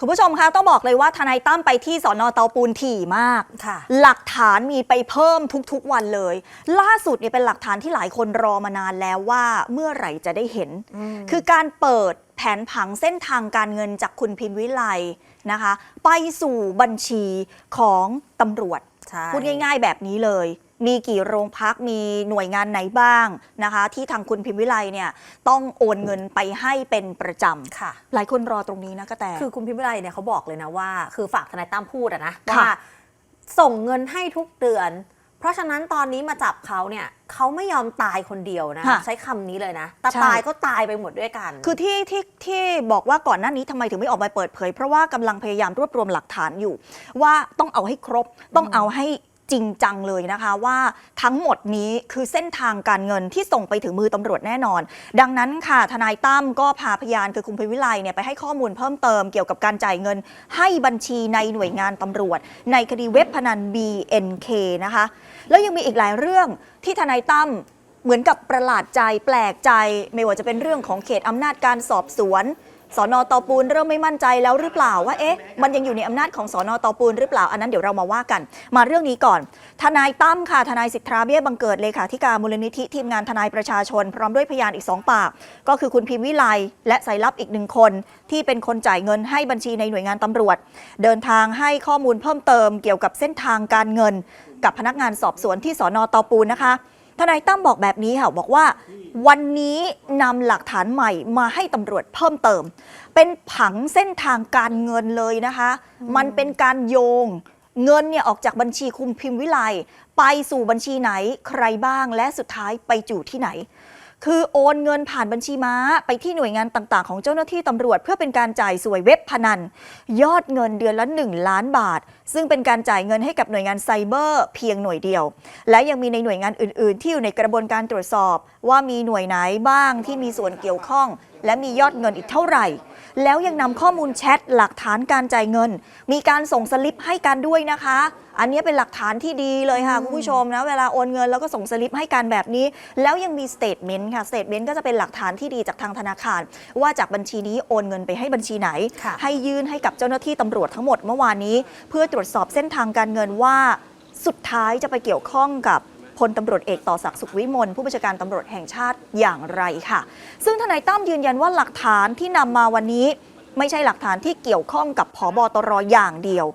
คุณผู้ชมคะต้องบอกเลยว่าทนายตั้มไปที่สอนอเตาปูนถี่มาก ค่ะ หลักฐานมีไปเพิ่มทุกๆวันเลย ล่าสุดเนี่ยเป็นหลักฐานที่หลายคนรอมานานแล้วว่าเมื่อไหร่จะได้เห็น คือการเปิดแผนผังเส้นทางการเงินจากคุณพิมพ์วิไลนะคะ ไปสู่บัญชีของตำรวจ ใช่ พูดง่าย ๆ แบบนี้เลย มีกี่โรงพักมีหน่วยงานไหนบ้างนะคะ ที่ทางคุณพิมพ์วิไลเนี่ยต้องโอนเงินไปให้เป็นประจค่ะำหลายคนรอตรงนี้นะกระแตคือคุณพิมพ์วิไลเนี่ยเขาบอกเลยนะว่า คือฝากทนายตั้มพูดอะนะค่ะว่าส่งเงินให้ทุกเดือน เพราะฉะนั้นตอนนี้มาจับเขาเนี่ยเขาไม่ยอมตายคนเดียวนะค่ะใช้คำนี้เลยนะแต่ใช่ตายก็ตายไปหมดด้วยกัน คือที่ที่ที่บอกว่าก่อนหน้านี้ทำไมถึงไม่ออกมาเปิดเผย เพราะว่ากำลังพยายามรวบรวมหลักฐานอยู่ ว่าต้องเอาให้ครบต้องเอาให้ จริงจังเลยนะคะว่าทั้งหมดนี้คือเส้นทางการเงินที่ส่งไปถึงมือตำรวจแน่นอน ดังนั้นค่ะทนายตั้มก็พาพยานคือคุณพิวิไลเนี่ยไปให้ข้อมูลเพิ่มเติมเกี่ยวกับการจ่ายเงิน ให้บัญชีในหน่วยงานตำรวจ ในคดีเว็บพนัน BNK นะคะแล้วยังมีอีกหลายเรื่องที่ทนายตั้มเหมือนกับประหลาดใจแปลกใจ ไม่ว่าจะเป็นเรื่องของเขตอำนาจการสอบสวน สอนอตอปูนเริ่มไม่มั่นใจแล้วหรือเปล่าว่าเอ๊ะมันยังอยู่ในอำนาจของสอนอตอปูนหรือเปล่าอันนั้นเดี๋ยวเรามาว่ากัน มาเรื่องนี้ก่อน ทนายตั้มค่ะทนายสิทธาเบี้ยบังเกิดเลขาธิการมูลนิธิทีมงานทนายประชาชน พร้อมด้วยพยานอีกสองปาก ก็คือคุณพิมพ์วิไลและสายลับอีกหนึ่งคน ที่เป็นคนจ่ายเงินให้บัญชีในหน่วยงานตำรวจ เดินทางให้ข้อมูลเพิ่มเติมเกี่ยวกับเส้นทางการเงิน กับพนักงานสอบสวนที่สอนอตอปูนนะคะ ทนายตั้มบอกแบบนี้ค่ะบอกว่า วันนี้นำหลักฐานใหม่มาให้ตำรวจเพิ่มเติม เป็นผังเส้นทางการเงินเลยนะคะ มันเป็นการโยงเงินเนี่ยออกจากบัญชีคุมพิมพ์วิไลไปสู่บัญชีไหนใครบ้างและสุดท้ายไปจู่ที่ไหน คือโอนเงินผ่านบัญชีม้าไปที่หน่วยงานต่าง ๆ ของเจ้าหน้าที่ตำรวจ เพื่อเป็นการจ่ายสวยเว็บพนัน ยอดเงินเดือนละ 1 ล้านบาท ซึ่งเป็นการจ่ายเงินให้กับหน่วยงานไซเบอร์ เพียงหน่วยเดียว และยังมีในหน่วยงานอื่น ๆ ที่อยู่ในกระบวนการตรวจสอบ ว่ามีหน่วยไหนบ้างที่มีส่วนเกี่ยวข้อง และมียอดเงินอีกเท่าไหร่ แล้วยังนำข้อมูลแชทหลักฐานการจ่ายเงิน มีการส่งสลิปให้กันด้วยนะคะ อันนี้เป็นหลักฐานที่ดีเลยค่ะคุณผู้ชมนะเวลาโอนเงินแล้วก็ส่งสลิปให้กันแบบนี้ แล้วยังมีสเตทเมนต์ค่ะสเตทเมนต์ก็จะเป็นหลักฐานที่ดีจากทางธนาคาร ว่าจากบัญชีนี้โอนเงินไปให้บัญชีไหนค่ะให้ยื่นให้กับเจ้าหน้าที่ตำรวจทั้งหมดเมื่อวานนี้ เพื่อตรวจสอบเส้นทางการเงินว่าสุดท้ายจะไปเกี่ยวข้องกับ พลตำรวจเอกต่อศักดิ์สุขวิมลผู้บัญชาการตำรวจแห่งชาติอย่างไรค่ะ ซึ่งทนายตั้มยืนยันว่าหลักฐานที่นำมาวันนี้ไม่ใช่หลักฐานที่เกี่ยวข้องกับผอบอตรอย่างเดียว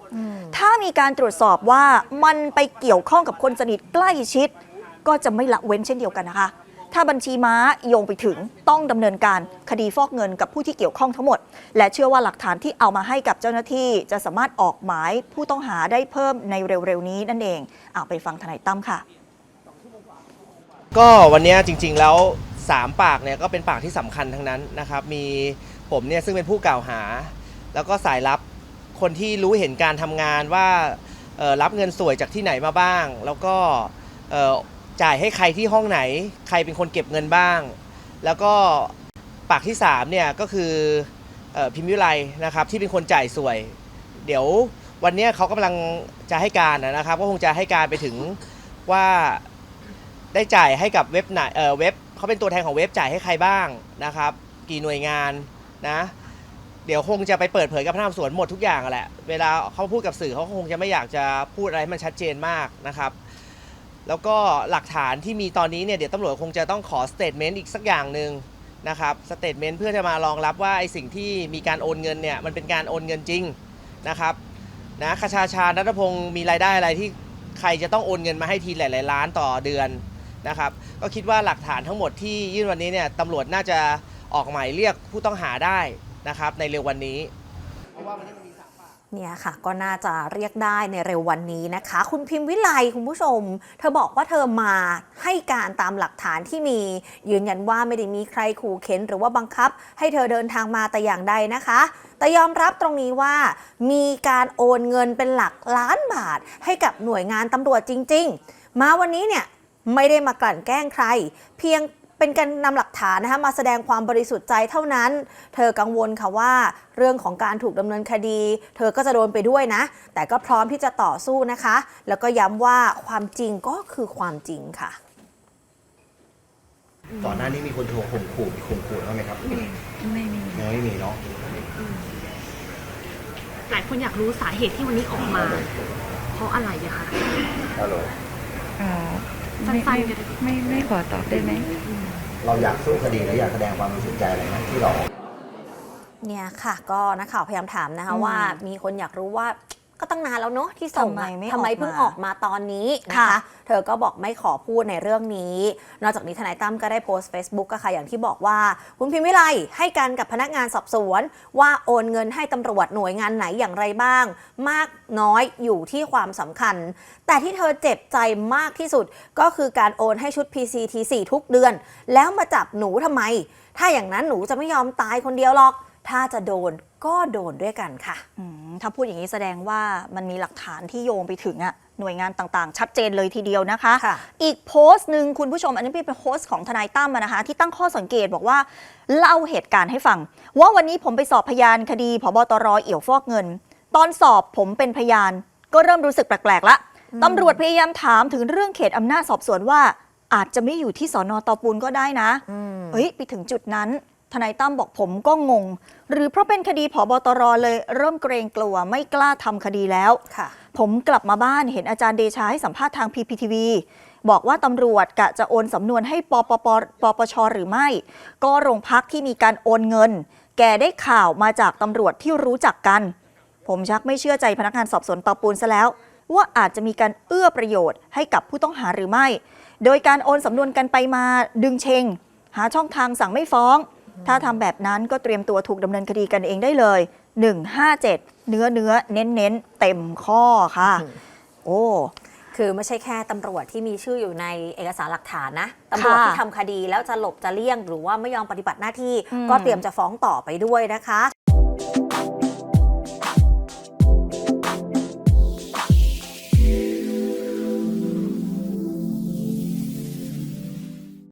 ถ้ามีการตรวจสอบว่ามันไปเกี่ยวข้องกับคนสนิทใกล้ชิด ก็จะไม่ละเว้นเช่นเดียวกันนะคะ ถ้าบัญชีม้าโยงไปถึงต้องดำเนินการคดีฟอกเงินกับผู้ที่เกี่ยวข้องทั้งหมด และเชื่อว่าหลักฐานที่เอามาให้กับเจ้าหน้าที่จะสามารถออกหมายผู้ต้องหาได้เพิ่มในเร็วๆนี้นั่นเองเอาไปฟังทนายตั้มค่ะ ก็วันนี้จริงๆแล้ว 3 ปากเนี่ยก็เป็นปากที่สำคัญทั้งนั้นนะครับ มีผมเนี่ยซึ่งเป็นผู้กล่าวหา แล้วก็สายลับคนที่รู้เห็นการทำงานว่าเอ่อรับเงินสวยจากที่ไหนมาบ้าง แล้วก็เอ่อจ่ายให้ใครที่ห้องไหน ใครเป็นคนเก็บเงินบ้าง แล้วก็ปากที่3เนี่ยก็คือเอ่อพิมพ์วิไลนะครับที่เป็นคนจ่ายสวย เดี๋ยววันเนี้ยเขากำลังจะให้การนะครับ ก็คงจะให้การไปถึงว่า ได้จ่ายให้กับเว็บไหนเออเว็บเขาเป็นตัวแทนของเว็บจ่ายให้ใครบ้างนะครับ กี่หน่วยงานนะเดี๋ยวคงจะไปเปิดเผยกับพนักงานสวนหมดทุกอย่างแหละ เวลาเขาพูดกับสื่อเขาคงจะไม่อยากจะพูดอะไรให้มันชัดเจนมากนะครับ แล้วก็หลักฐานที่มีตอนนี้เนี่ยเดี๋ยวตำรวจคงจะต้องขอสเตทเมนต์อีกสักอย่างหนึ่งนะครับสเตทเมนต์เพื่อจะมารองรับว่าไอ้สิ่งที่มีการโอนเงินเนี่ยมันเป็นการโอนเงินจริงนะครับนะคชาชานัทพงศ์มีรายได้อะไรที่ใครจะต้องโอนเงินมาให้ทีหลาย ๆ ล้านต่อเดือน นะครับก็คิดว่าหลักฐานทั้งหมดที่ยื่นวันนี้เนี่ยตำรวจน่าจะออกหมายเรียกผู้ต้องหาได้นะครับในเร็ววันนี้เนี่ยค่ะก็น่าจะเรียกได้ในเร็ววันนี้นะคะ คุณพิมพ์วิไลคุณผู้ชม เธอบอกว่าเธอมาให้การตามหลักฐานที่มี ยืนยันว่าไม่ได้มีใครขู่เข็น หรือว่าบังคับ ให้เธอเดินทางมาแต่อย่างใดนะคะ แต่ยอมรับตรงนี้ว่ามีการโอนเงินเป็นหลักล้านบาท ให้กับหน่วยงานตำรวจจริง ๆ มาวันนี้เนี่ย ไม่ได้มากลั่นแกล้งใคร เพียงเป็นการนำหลักฐานนะคะมาแสดงความบริสุทธิ์ใจเท่านั้น เธอกังวลค่ะว่า เรื่องของการถูกดำเนินคดี เธอก็จะโดนไปด้วยนะ แต่ก็พร้อมที่จะต่อสู้นะคะ แล้วก็ย้ำว่าความจริงก็คือความจริงค่ะ ก่อนหน้านี้มีคนโทรข่มขู่มีข่มขู่บ้างไหมครับไม่มียังไม่มีเนาะหลายคนอยากรู้สาเหตุที่วันนี้ออกมา เพราะอะไรอะคะเอ่อ ไม่สั้ไม่นๆกันเลยไม่ไม่ขอตอบได้ไหม เราอยากสู้คดีและอยากแสดงความบริสุทธิ์ใจอะไรไหมที่เรา เนี่ยค่ะ ก็นักข่าวพยายามถามนะคะอืมว่ามีคนอยากรู้ว่า ก็ตั้งนานแล้วเนอะที่ส่งทำไมอะไม่ทำไมออกมา เพิ่งออกมาตอนนี้นะคะ ค่ะ เธอก็บอกไม่ขอพูดในเรื่องนี้ นอกจากนี้ทนายตั้มก็ได้โพสต์ Facebook ก็ค่ะอย่างที่บอกว่า คุณพิมพ์วิไลให้การกับพนักงานสอบสวน ว่าโอนเงินให้ตำรวจหน่วยงานไหนอย่างไรบ้าง มากน้อยอยู่ที่ความสำคัญ แต่ที่เธอเจ็บใจมากที่สุดก็คือการโอนให้ชุด PCT4 ทุกเดือน แล้วมาจับหนูทำไม ถ้าอย่างนั้นหนูจะไม่ยอมตายคนเดียวหรอก ถ้าจะโดน ก็โดนด้วยกันค่ะอืมถ้าพูดอย่างนี้แสดงว่ามันมีหลักฐานที่โยงไปถึงอะหน่วยงานต่างๆ ชัดเจนเลยทีเดียวนะคะค่ะอีกโพสต์หนึ่งคุณผู้ชมอันนี้เป็นโพสต์ของทนายตั้มอะนะคะ ที่ตั้งข้อสังเกตบอกว่า เล่าเหตุการณ์ให้ฟัง ว่าวันนี้ผมไปสอบพยานคดีพบตรเอี่ยวฟอกเงิน ตอนสอบผมเป็นพยาน ก็เริ่มรู้สึกแปลกๆละตำรวจพยายามถามถึงเรื่องเขตอำนาจสอบสวนว่า อาจจะไม่อยู่ที่สอนอตอปูนก็ได้นะอืมเฮ้ยไปถึงจุดนั้น ทนายตั้มบอกผมก็งง หรือเพราะเป็นคดีผบตรเลยเริ่มเกรงกลัวไม่กล้าทำคดีแล้วค่ะผมกลับมาบ้านเห็นอาจารย์เดชาให้สัมภาษณ์ทาง PPTV บอกว่าตำรวจกะจะโอนสำนวนให้ปปปปปชหรือไม่ ก็โรงพักที่มีการโอนเงิน แกได้ข่าวมาจากตำรวจที่รู้จักกัน ผมชักไม่เชื่อใจพนักงานสอบสวนตอปูนซะแล้ว ว่าอาจจะมีการเอื้อประโยชน์ให้กับผู้ต้องหาหรือไม่ โดยการโอนสำนวนกันไปมาดึงเชงหาช่องทางสั่งไม่ฟ้อง ถ้าทำแบบนั้นก็เตรียมตัวถูกดำเนินคดีกันเองได้เลย 157 เนื้อเนื้อเน้นเน้นๆเต็มข้อค่ะ โอ้ คือไม่ใช่แค่ตำรวจที่มีชื่ออยู่ในเอกสารหลักฐานนะตำรวจที่ทำคดีแล้วจะหลบจะเลี่ยง หรือว่าไม่ยอมปฏิบัติหน้าที่อืมก็เตรียมจะฟ้องต่อไปด้วยนะคะ